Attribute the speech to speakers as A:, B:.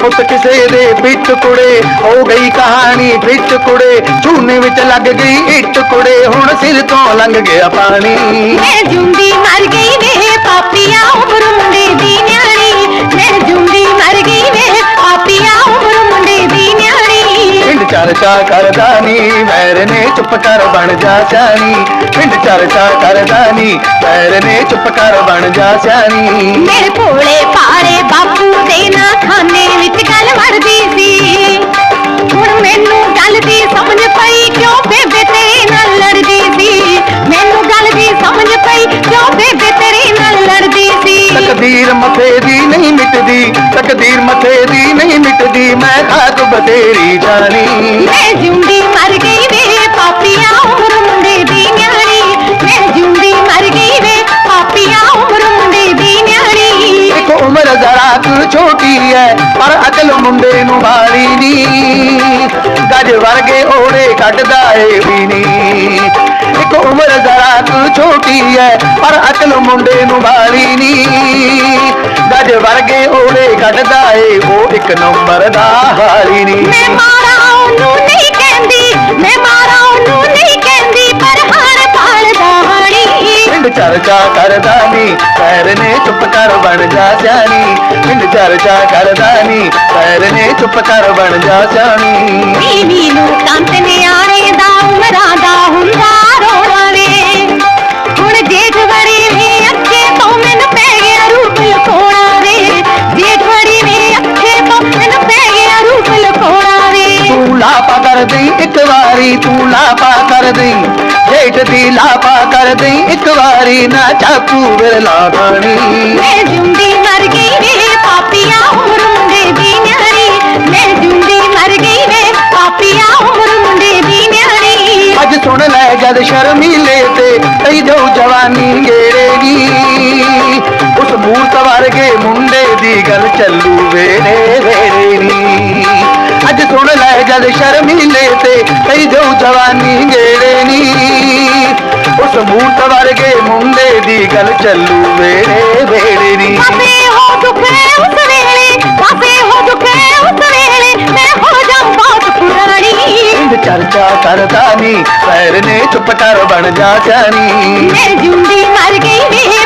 A: ਪੁੱਤ ਕਿਸੇ ਦੇ ਪਿੱਟ ਕੁੜੇ ਹੋ ਗਈ ਕਹਾਣੀ ਪਿੱਟ ਕੁੜੇ ਝੂਨੇ ਵਿੱਚ ਲੱਗ ਗਈ ਇੱਟ ਕੁੜੇ ਹੁਣ ਸਿਰ ਤੋਂ ਲੰਘ ਗਿਆ ਪਾਣੀ।
B: ਮੈਂ ਜੁੰਦੀ ਮਰ ਗਈ ਵੇ ਪਾਪੀਆ ਉਮਰ ਮੁੰਡੇ ਦੀ ਨਿਆਣੀ। ਮੈਂ ਜੁੰਦੀ ਮਰ ਗਈ ਵੇ ਪਾਪੀਆ ਉਮਰ ਮੁੰਡੇ ਦੀ ਨਿਆਣੀ।
A: ਪਿੰਡ ਚਰਚਾ ਕਰਦਾ ਨੀ ਵੈਰ ਨੇ ਚੁੱਪ ਕਰ ਬਣ ਜਾ ਸਿਆਣੀ। ਪਿੰਡ ਚਰਚਾ ਕਰਦਾ ਨੀ ਵੈਰ ਨੇ ਚੁੱਪ ਕਰ ਬਣ ਜਾ ਸਿਆਣੀ।
B: ਮੇਰੇ ਭੋਲੇ ਭਾਰੇ ਬਾਪੂ ਦੇ ਨਾ ਖਾਨੇ ਗੱਲ ਵਰਦੀ ਸੀ। ਹੁਣ ਮੈਨੂੰ ਗੱਲ ਦੀ ਸਮਝ ਪਈ ਕਿਉਂ ਬੇਬੇ ਤੇਰੇ ਨਾਲ ਲੜਦੀ ਸੀ? ਮੈਨੂੰ ਗੱਲ ਦੀ ਸਮਝ ਪਈ ਕਿਉਂ ਬੇਬੇ ਤੇਰੇ ਨਾਲ ਲੜਦੀ ਸੀ?
A: ਤਕਦੀਰ ਮੱਥੇ ਦੀ ਨਹੀਂ ਮਿਟਦੀ ਤਕਦੀਰ ਮੱਥੇ ਦੀ ਨਹੀਂ ਮਿਟਦੀ ਮੈਂ ਖਾਕ ਬਤੇਰੀ ਜਾਣੀ।
B: ਮੈਂ ਜਿਉਂਦੀ
A: ਕੁ ਛੋਟੀ ਐ ਪਰ ਅਕਲ ਮੁੰਡੇ ਨੂੰ ਵਾਲੀ ਨੀ। ਗੱਜ ਵਰਗੇ ਓੜੇ ਕੱਢਦਾ ਏ ਵੀ ਨੀ। ਇੱਕ ਉਮਰ ਜ਼ਰਾ ਕੁ ਛੋਟੀ ਐ ਪਰ ਅਕਲ ਮੁੰਡੇ ਨੂੰ ਵਾਲੀ ਨੀ। ਗੱਜ ਵਰਗੇ ਓੜੇ ਕੱਢਦਾ ਏ ਉਹ ਇੱਕ ਨੰਬਰ ਦਾ ਹਾਲੀ ਨੀ।
B: ਮੈਂ ਮਾਰਾ ਉਹਨੂੰ ਨਹੀਂ ਕਹਿੰਦੀ ਮੈਂ ਮਾਰਾ ਉਹਨੂੰ ਨਹੀਂ ਕਹਿੰਦੀ ਪਰ ਹਰ ਪਾਲ ਦਾ ਹਾਣੀ
A: ਪਿੰਡ ਚਰਚਾ ਕਰਦਾ ਨੀ ਪੈਰ ਨੇ ਚੁੱਪ ਕਰ ਬਣ ਜਾ ਸਿਆਣੀ। ਪਿੰਡ ਚਰਚਾ ਕਰਦਾ ਨੀ ਪੈਰ ਨੇ ਚੁੱਪ ਕਰ ਬਣ ਜਾ ਸਿਆਣੀ।
B: ਬੀਵੀ ਨੂੰ ਕੰਤ ਨਿਆਣੇ ਦਾ ਉਮਰਾਂ ਦਾ ਹੁੰਦਾ ਰੋਣਾ ਵੇ ਹੁਣ ਜੇਠ ਵੜੀ ਵੀ ਅੱਖੇ ਤੋਂ ਮੈਨੂੰ ਪੈ ਗਿਆ ਰੂਪ ਲਕੋਣਾ ਵੇ। ਜੇਠ ਵੜੀ ਵੀ ਅੱਖੇ ਤੋਂ ਮੈਨੂੰ ਪੈ ਗਿਆ ਰੂਪ ਲਕੋਣਾ ਵੇ।
A: ਤੂੰ ਲਾਪਾ ਕਰ ਦੇਈ ਇੱਕ ਵਾਰੀ ਤੂੰ ਲਾਪਾ ਕਰ ਦੇਈ। ਜੇਠ ਦੀ ਲਾਪਾ ਕਰ ਦੇਈ ਇੱਕ ਵਾਰੀ ਨਾ ਚਾਕੂ ਵਿਰਲਾ ਬਾਣੀ
B: ਮੈਂ ਜੁੰਦੀ ਮਰ ਗਈ ਜਦ
A: ਸ਼ਰਮੀਲੇ ਤੇ ਕਈ ਜੋ ਜਵਾਨੀ ਗੇੜੇਗੀ ਉਸ ਮੂਰਤ ਵਰਗੇ ਮੁੰਡੇ ਦੀ ਗੱਲ ਚੱਲੂ ਵੇੜੇ ਵੇਰੇ ਨੀ ਅੱਜ ਸੁਣ ਲੈ ਜਦ ਸ਼ਰਮੀਲੇ ਤੇ ਕਈ ਜੋ ਜਵਾਨੀ ਗੇੜੇ ਨੀ ਉਸ ਮੂਰਤ ਵਰਗੇ ਮੁੰਡੇ ਦੀ ਗੱਲ ਚੱਲੂ ਵੇੜੇ ਵੇੜੇ ਪਿੰਡ ਚਰਚਾ ਕਰਦਾ ਨੀ, ਪੈਰ ਨੇ ਚੁੱਪ ਕਰ ਬਣ ਜਾ ਸਿਆਣੀ
B: ਮੈਂ ਜੁੰਦੀ ਮਰ ਗਈ ਵੇ